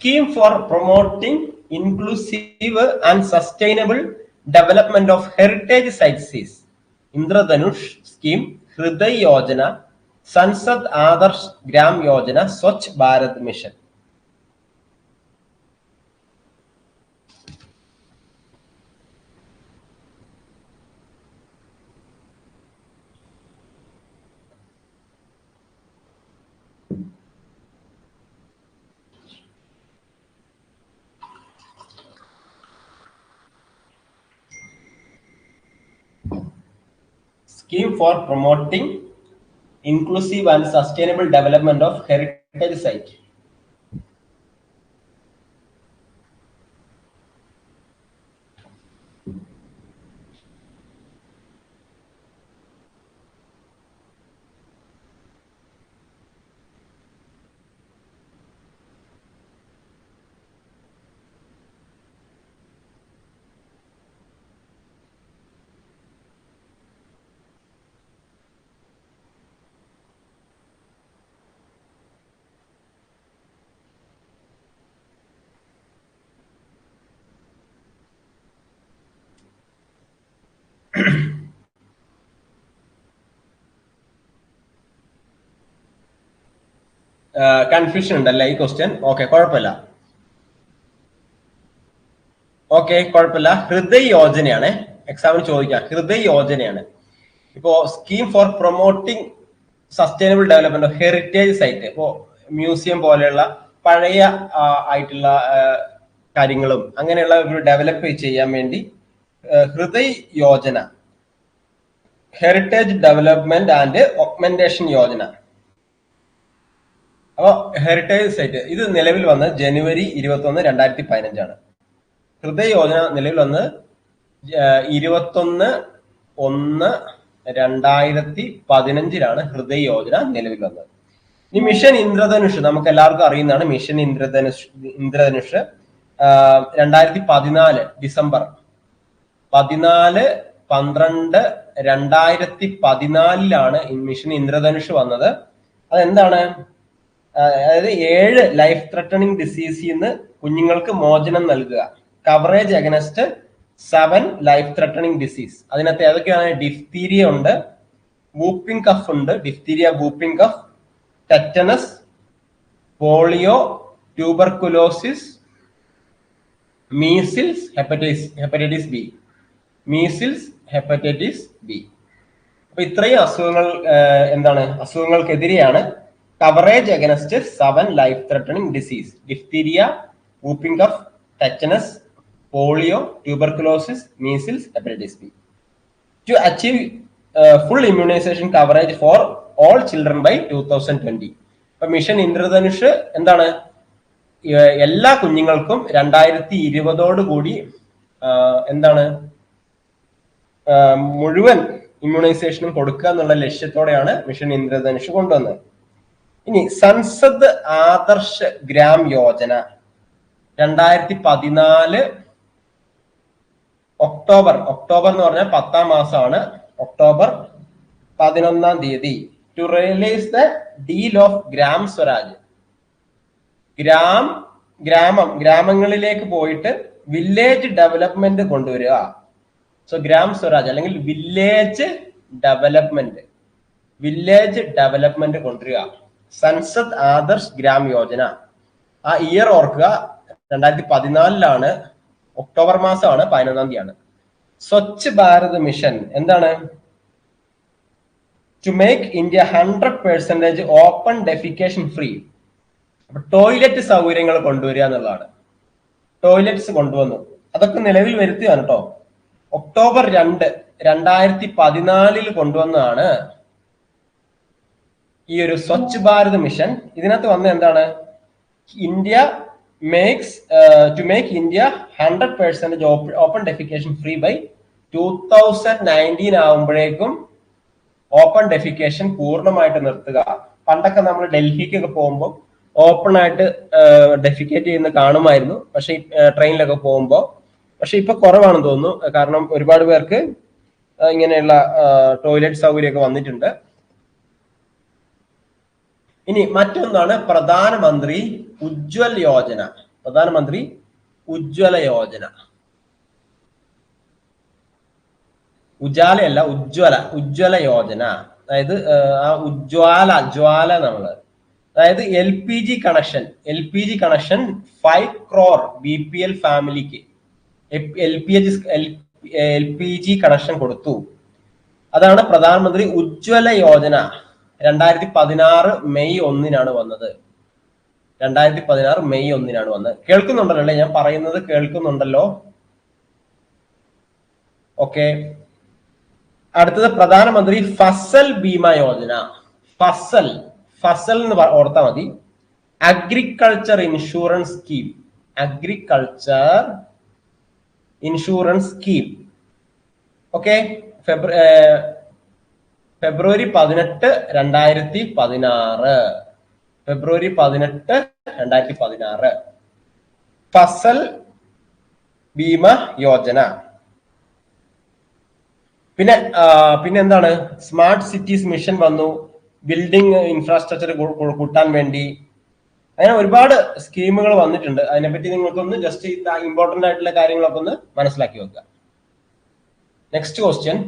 scheme for promoting inclusive and sustainable development of heritage sites is Indradhanush scheme, Hriday Yojana, Sansad Adarsh Gram Yojana, Swachh Bharat Mission. Scheme for promoting inclusive and sustainable development of heritage site. Confusion ഉണ്ടല്ലേ ഈ question okay കുഴപ്പമില്ല. Okay കുഴപ്പമില്ല. ഹൃദയ യോജനയാണ് എക്സാമിന് ചോദിക്കാം. ഹൃദയ യോജനയാണ് ഇപ്പോ scheme for promoting sustainable development of heritage site ഇപ്പോ മ്യൂസിയം പോലെയുള്ള പഴയ ആയിട്ടുള്ള കാര്യങ്ങളും അങ്ങനെയുള്ള ഒരു ഡെവലപ്പ് ചെയ്യാൻ വേണ്ടി Hriday Yojana heritage development and augmentation Yojana. അപ്പോ ഹെറിറ്റേജ് സൈറ്റ് ഇത് നിലവിൽ വന്ന് ജനുവരി ഇരുപത്തി ഒന്ന് രണ്ടായിരത്തി പതിനഞ്ചാണ് ഹൃദയ യോജന നിലവിൽ വന്ന് ഇരുപത്തൊന്ന് ഒന്ന് രണ്ടായിരത്തി പതിനഞ്ചിലാണ് ഹൃദയ യോജന നിലവിൽ വന്നത്. ഇനി മിഷൻ ഇന്ദ്രധനുഷ് നമുക്ക് എല്ലാവർക്കും അറിയുന്നതാണ് മിഷൻ ഇന്ദ്രധനുഷ് ഇന്ദ്രധനുഷ് രണ്ടായിരത്തി പതിനാല് ഡിസംബർ പതിനാല് പന്ത്രണ്ട് രണ്ടായിരത്തി പതിനാലിലാണ് മിഷൻ ഇന്ദ്രധനുഷ് വന്നത്. അതെന്താണ്? അതായത് ഏഴ് ലൈഫ് ത്രട്ടണിങ് ഡിസീസിൽ നിന്ന് കുഞ്ഞുങ്ങൾക്ക് മോചനം നൽകുക. Coverage against seven life threatening disease അതിനകത്ത് ഏതൊക്കെയാണ്? ഡിഫ്തീരിയ ഉണ്ട് വൂപ്പിംഗ് കഫ് ഉണ്ട് diphtheria whooping cough tetanus polio tuberculosis measles hepatitis hepatitis B measles hepatitis B അപ്പൊ ഇത്രയും അസുഖങ്ങൾ എന്താണ്? അസുഖങ്ങൾക്കെതിരെയാണ് coverage against seven life threatening disease diphtheria whooping cough tetanus polio tuberculosis measles hepatitis B to achieve full immunisation coverage for all children by two thousand twenty ഇപ്പൊ mission Indradhanush എന്താണ്? എല്ലാ കുഞ്ഞുങ്ങൾക്കും രണ്ടായിരത്തി ഇരുപതോട് കൂടി എന്താണ്? മുഴുവൻ ഇമ്മ്യൂണൈസേഷനും കൊടുക്കുക എന്നുള്ള ലക്ഷ്യത്തോടെയാണ് മിഷൻ ഇന്ദ്രധനുഷ് കൊണ്ടുവന്നത്. ഇനി സൻസദ് ആദർശ ഗ്രാം യോജന രണ്ടായിരത്തി പതിനാല് ഒക്ടോബർ ഒക്ടോബർ എന്ന് പറഞ്ഞാൽ പത്താം മാസമാണ് ഒക്ടോബർ പതിനൊന്നാം തീയതി. To realise the ideal of Gram Swaraj. Gram ഗ്രാമം ഗ്രാമങ്ങളിലേക്ക് പോയിട്ട് വില്ലേജ് ഡെവലപ്മെന്റ് കൊണ്ടുവരിക. സോ ഗ്രാം സ്വരാജ് അല്ലെങ്കിൽ വില്ലേജ് ഡെവലപ്മെന്റ് വില്ലേജ് ഡെവലപ്മെന്റ് കൊണ്ടുവരിക. സൻസദ് ആദർശ് ഗ്രാം യോജന ആ ഇയർ ഓർക്കുക രണ്ടായിരത്തി പതിനാലിലാണ് ഒക്ടോബർ മാസമാണ് പതിനൊന്നാം തീയതിയാണ്. സ്വച്ഛ് ഭാരത് മിഷൻ എന്താണ്? To make India hundred percentage open defecation free toilet സൗകര്യങ്ങൾ കൊണ്ടുവരിക എന്നുള്ളതാണ്. ടോയ്ലറ്റ്സ് കൊണ്ടുവന്നു. അതൊക്കെ നിലവിൽ വരുത്തിയാണ് കേട്ടോ ഒക്ടോബർ രണ്ട് രണ്ടായിരത്തി പതിനാലിൽ കൊണ്ടുവന്നതാണ് ഈ ഒരു സ്വച്ഛ് ഭാരത് മിഷൻ ഇതിനകത്ത് വന്ന എന്താണ്? India makes to make India hundred percentage open defecation free by two thousand nineteen ആകുമ്പോഴേക്കും ഓപ്പൺ ഡെഫിക്കേഷൻ പൂർണമായിട്ട് നിർത്തുക. പണ്ടൊക്കെ നമ്മൾ ഡൽഹിക്കൊക്കെ പോകുമ്പോൾ ഓപ്പൺ ആയിട്ട് ഡെഫിക്കേറ്റ് ചെയ്യുന്ന കാണുമായിരുന്നു. പക്ഷെ ട്രെയിനിലൊക്കെ പോകുമ്പോൾ പക്ഷെ ഇപ്പൊ കുറവാണെന്ന് തോന്നുന്നു. കാരണം ഒരുപാട് പേർക്ക് ഇങ്ങനെയുള്ള ടോയ്ലറ്റ് സൗകര്യമൊക്കെ വന്നിട്ടുണ്ട്. ഇനി മറ്റൊന്നാണ് പ്രധാനമന്ത്രി ഉജ്വൽ യോജന. പ്രധാനമന്ത്രി ഉജ്വല യോജന. ഉജാലയല്ല ഉജ്വല ഉജ്വല യോജന. അതായത് ആ ഉജ്വാല ജ്വാല നമ്മൾ. അതായത് L P G connection L P G connection five crore B P L ഫാമിലിക്ക് L P H L P G connection കൊടുത്തു. അതാണ് പ്രധാനമന്ത്രി ഉജ്വല യോജന. രണ്ടായിരത്തി പതിനാറ് മെയ് ഒന്നിനാണ് വന്നത്. രണ്ടായിരത്തി പതിനാറ് മെയ് ഒന്നിനാണ് വന്നത്. കേൾക്കുന്നുണ്ടല്ലോ അല്ലേ? ഞാൻ പറയുന്നത് കേൾക്കുന്നുണ്ടല്ലോ. ഓക്കെ. അടുത്തത് പ്രധാനമന്ത്രി ഫസൽ ബീമ യോജന. ഫസൽ ഫസൽ എന്ന് ഓർത്താ മതി. Agriculture insurance scheme. Agriculture insurance scheme. Okay. February പതിനെട്ട് രണ്ടായിരത്തി പതിനാറ്. ഫെബ്രുവരി പതിനെട്ട് രണ്ടായിരത്തി പതിനാറ്. ഫസൽ ഭീമ യോജന. പിന്നെ പിന്നെ എന്താണ് സ്മാർട്ട് സിറ്റീസ് മിഷൻ വന്നു. ബിൽഡിംഗ് ഇൻഫ്രാസ്ട്രക്ചർ കൂട്ടാൻ വേണ്ടി. അങ്ങനെ ഒരുപാട് സ്കീമുകൾ വന്നിട്ടുണ്ട്. അതിനെപ്പറ്റി നിങ്ങൾക്കൊന്ന് ജസ്റ്റ് ഇമ്പോർട്ടന്റ് ആയിട്ടുള്ള കാര്യങ്ങളൊക്കെ ഒന്ന് മനസ്സിലാക്കി വെക്കുക. Next question